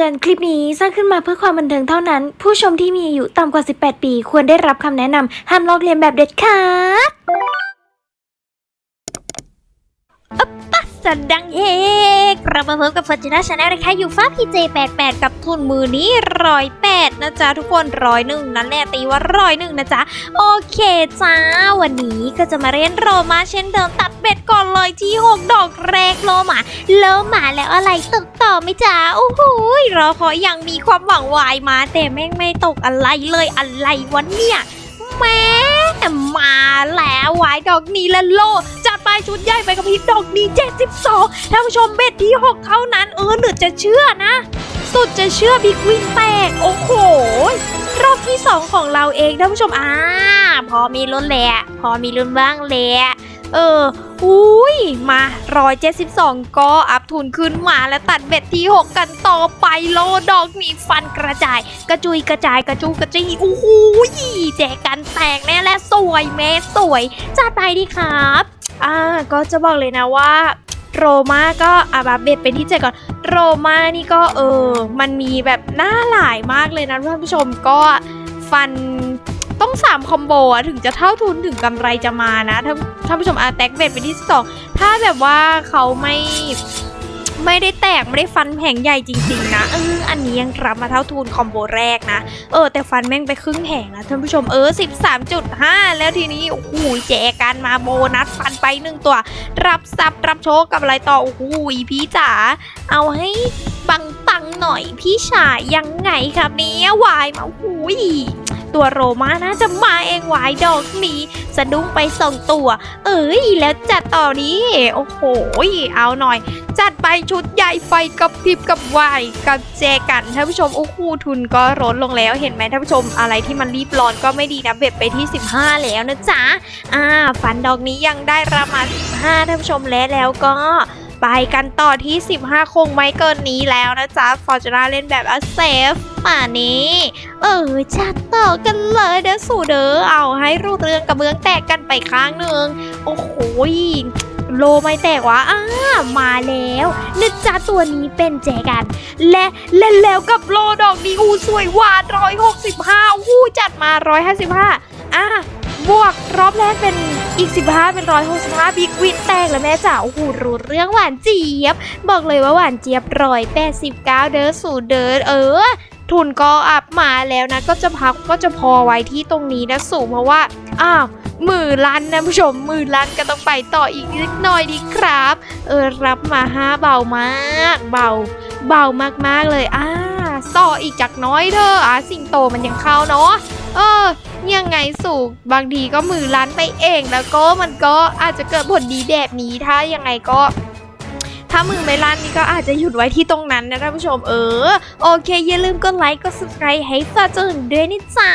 อน คลิปนี้สร้างขึ้นมาเพื่อความบันเทิงเท่านั้น ผู้ชมที่มีอายุต่ำกว่า 18 ปี ควรได้รับคำแนะนำห้ามลอกเลียนแบบเด็ดขาดสันดังเฮก เรามาพบกับฟอร์จูน่าชาแนลนะคะอยู่ฟ้าพีเจ88กับทุนมือนี้ร้อยแปดนะจ๊ะทุกคนร้อยหนึ่งนั่นแหละตีว่าร้อยหนึ่งนะจ๊ะโอเคจ้า วันนี้ก็จะมาเรียนโรมาเช่นเดิมตัดเบ็ดก่อนเลยที่6ดอกแรกโลมาโลมาแล้วอะไรตกต่อไหมจ๊ะโอ้โหยรอคอยยังมีความหวังวายมา แต่แม่งไม่ตกอะไรเลยอะไรวะเนี่ยแม่มาแล้ววายดอกนี้และโลจัด ไปชุดใหญ่ไปกับพริบดอกดี72ท่านผู้ชมเบ็ดที่ 6 เท่านั้นเออหรือจะเชื่อนะ สุดจะเชื่อบิ๊กวินแตก โอ้โห รอบที่ 2 ของเราเองท่านผู้ชมอ่าพอมีลุ้นแหละ พอมีลุ้นบ้างแหละ เออ อุ้ย มา 172 ก็อัพทุนขึ้นมาแล้วตัดเบ็ดที่ 6 กันต่อไปโลดอกนี้ฟันกระจาย กระจุยกระจายกระจูกระจีโอ้โหแจกกันแตกแน่และสวยแม่สวย จัดไปดีครับ อ่า ก็จะบอกเลยนะว่าโรมาก็อาบาเบ็ดไปที่เจดก่อน โรมานี่ก็เออ มันมีแบบหน้าหลายมากเลยนะท่านผู้ชมก็ฟัน ต้อง 3 คอมโบอะถึงจะเท่าทุนถึงกำไรจะมานะท่านท่านผู้ชมอาแตกเบ็ดไปที่สองถ้าแบบว่าเขาไม่ไม่ได้แตกไม่ได้ฟันแผงใหญ่จริงๆนะเอออันนี้ยังรับมาเท่าทุนคอมโบแรกนะ เออ แต่ฟันแม่งไปครึ่งแผงนะท่านผู้ชมเออ 13.5 แล้วทีนี้โอ้โหแจกกันมาโบนัสฟันไปหนึ่งตัว รับซับรับโชคกับอะไรต่อโอ้โหพี่จ๋าเอาให้ปังปังหน่อยพี่ชายยังไงครับเนี้ยวายมาโอ้โห ตัวโรมาน่าจะมาเองวายดอกนี้สะดุ้งไปสองตัว เอ้ยแล้วจัดต่อนี้ โอ้โห เอาหน่อย จัดไปชุดใหญ่ไฟกับพริบกับวายกับแจกันท่านผู้ชมโอ้โหทุนก็ลดลงแล้วเห็นไหมท่านผู้ชมอะไรที่มันรีบร้อนก็ไม่ดีนะเบ็ดไปที่ 15 แล้วนะจ๊ะอ่าฟันดอกนี้ยังได้รามา15ท่านผู้ชมและแล้วก็ไปกันต่อที่ 15 คงไม่เกินนี้แล้วนะจ๊ะฟอร์จูนาเล่นแบบอัเซฟ ป่านี้ เออจัดต่อกันเลยเด้อสู่เด้อเอาให้รูเรืองกระเบื้องแตกกันไปข้างหนึ่งโอ้โหโลไม่แตกวะอ้ามาแล้วนึกจ้าตัวนี้เป็นแจกัน และเล่นแล้วกับโลดอกนี้อูสวยหวานร้อยหกสิบห้าอู้จัดมาร้อยห้าสิบห้าอะบวกรอบแรกเป็นอีก 15 เป็น 165บิ๊กวินแตกแล้วแม่จ๋าโอ้โหรู้เรื่องหวานเจี๊ยบ บอกเลยว่าหวานเจี๊ยบร้อยแปดสิบเก้าเด้อสู่เด้อเออ ทุนก็อัพมาแล้วนะ ก็จะพักก็จะพอไว้ที่ตรงนี้นะสู่เพราะว่าอ้าวหมือลันนะผู้ชมหมือลันก็ต้องไปต่ออีกนิดหน่อยดีครับ เออรับมาห้าเบามาก เบา เบามากๆเลยอ่าต่ออีกจากน้อยเด้ออะสิงโตมันยังเข้าเนาะเออยังไงสูบางทีก็มือลันไปเองแล้วก็มันก็อาจจะเกิดผลดีแบบนี้ถ้ายังไงก็ ถ้ามือไม่ลั่นนี่ก็อาจจะหยุดไว้ที่ตรงนั้นนะท่านผู้ชมเออ โอเค อย่าลืมกดไลค์กด subscribe ให้ฟาจืนด้วยนี่จ้า